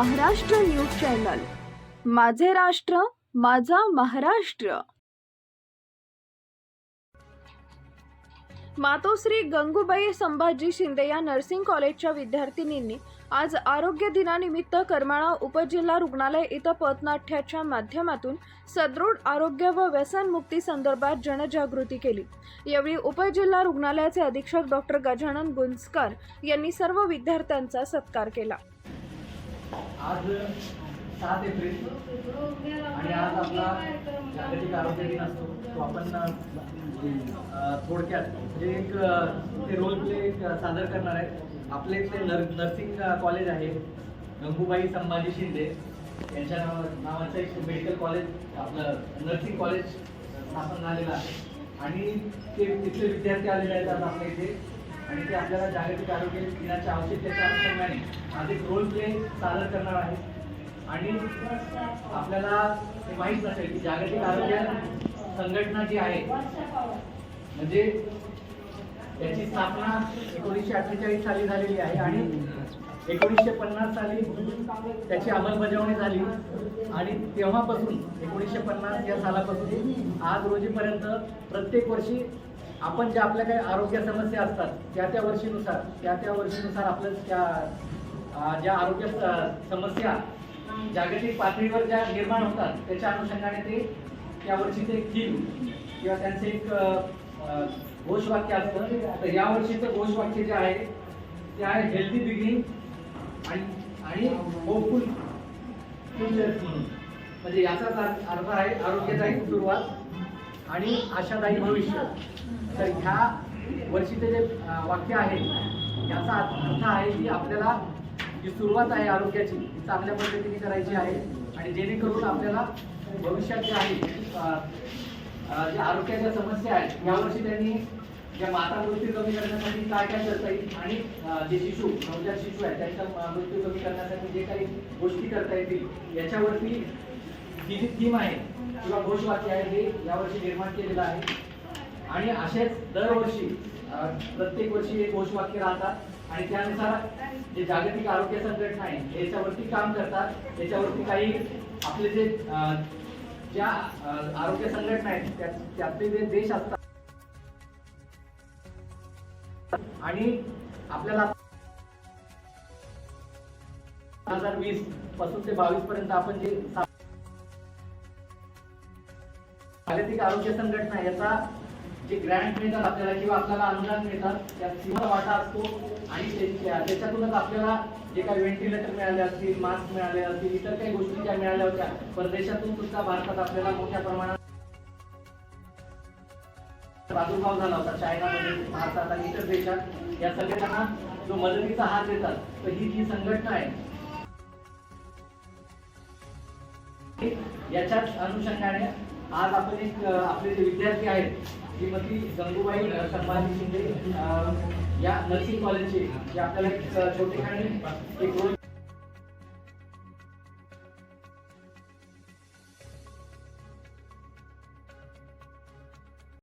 Maharashtra news channel. माझे राष्ट्र माझा महाराष्ट्र. मातोश्री गंगूबाई संभाजी शिंदे या नर्सिंग कॉलेजच्या विद्यार्थिनींनी आज आरोग्य दिनानिमित्त करमाळा उपजिल्हा रुग्णालय इथं पथनाट्याच्या माध्यमातून सदृढ आरोग्य व व्यसनमुक्ती संदर्भात जनजागृती केली. यावेळी उपजिल्हा रुग्णालयाचे अधीक्षक डॉक्टर गजानन गुंजकर यांनी सर्व विद्यार्थ्यांचा सत्कार केला. आज सात एप्रिल आणि आज आपला जागतिक आरोग्य दिन असतो. तो आपण थोडक्यात जे एक ते रोल प्ले एक सादर करणार आहे. आपले इथले नर नर्सिंग कॉलेज आहे. गंगूबाई संभाजी शिंदे. यांच्या नावा नावाचं एक मेडिकल कॉलेज आपलं नर्सिंग कॉलेज स्थापन झालेलं आहे. आणि ते तिथले विद्यार्थी आलेले आहेत आज आपल्या इथे. आणि ते आपल्याला जागतिक आरोग्य दिनाच्या आवश्यकतेच्या अनुषंगाने रोल प्ले सादर करणार आहे. आणि आपल्याला हे माहीत नसेल की जागतिक आरोग्य संघटना जी आहे म्हणजे त्याची स्थापना एकोणीसशे अठ्ठेचाळीस साली झालेली आहे आणि एकोणीसशे पन्नास साली त्याची अंमलबजावणी झाली. आणि तेव्हापासून एकोणीसशे पन्नास या सालापासून आज रोजीपर्यंत प्रत्येक वर्षी आपण ज्या आपल्या काही आरोग्य समस्या असतात त्या त्या वर्षीनुसार त्या त्या वर्षीनुसार आपल्या त्या ज्या आरोग्य स- समस्या जागतिक पातळीवर ज्या निर्माण होतात त्याच्या अनुषंगाने ते त्या वर्षीचे एक थीम किंवा त्यांचं एक घोषवाक्य असतं. तर या वर्षीचं घोषवाक्य जे आहे ते आहे हेल्दी बिगिनिंग आणि आणि होपफुल म्हणून. म्हणजे याचाच अर्थ अर्थ आहे आरोग्यदायी सुरुवात. आणि आशादायी भविष्य. तर ह्या वर्षीचे जे वाक्य आहे याचा अर्थ आहे की आपल्याला जी सुरुवात आहे आरोग्याची ती चांगल्या पद्धतीने करायची आहे आणि जेणेकरून आपल्याला भविष्यात जे आहे जे ज्या आरोग्याच्या समस्या आहेत यावर्षी त्यांनी ज्या माता मृत्यू कमी करण्यासाठी काय काय करता येईल आणि जे शिशू नवजात शिशू आहेत त्यांचा मृत्यू कमी करण्यासाठी जे काही गोष्टी करता येतील याच्यावरती ही जी थीम आहे किंवा घोषवाक्य आहे हे यावर्षी निर्माण केलेलं आहे. आणि असेच दरवर्षी प्रत्येक वर्षी एक घोषवाक्य राहतात. आणि त्यानुसार जे जागतिक आरोग्य संघटना आहे याच्यावरती काम करतात. याच्यावरती काही आपले जे ज्या आरोग्य संघटना आहेत त्या- त्यातले जे देश असतात. आणि आपल्याला हजार वीसपासून ते बावीस पर्यंत आपण जे जागतिक आरोग्य संघटना याचा जे ग्रँट मिळतात आपल्याला किंवा आपल्याला अनुदान मिळतात त्यात सीमा वाटा असतो आणि त्याच्यातूनच आपल्याला जे काही व्हेंटिलेटर मिळाले असतील मास्क मिळाले असतील इतर काही गोष्टी ज्या मिळाल्या होत्या. परदेशातून सुद्धा भारतात आपल्याला मोठ्या प्रमाणात प्रादुर्भाव झाला होता. चायनामध्ये भारतात आणि इतर देशात. या सगळ्यांना जो मदतीचा हात देतात तर ही जी संघटना आहे याच्याच अनुषंगाने आज आपण एक आपले जे विद्यार्थी आहेत श्रीमती गंगूबाई संभाजी शिंदे या नर्सिंग कॉलेजचे जे आपल्याला एक छोटे छोटेखानी एक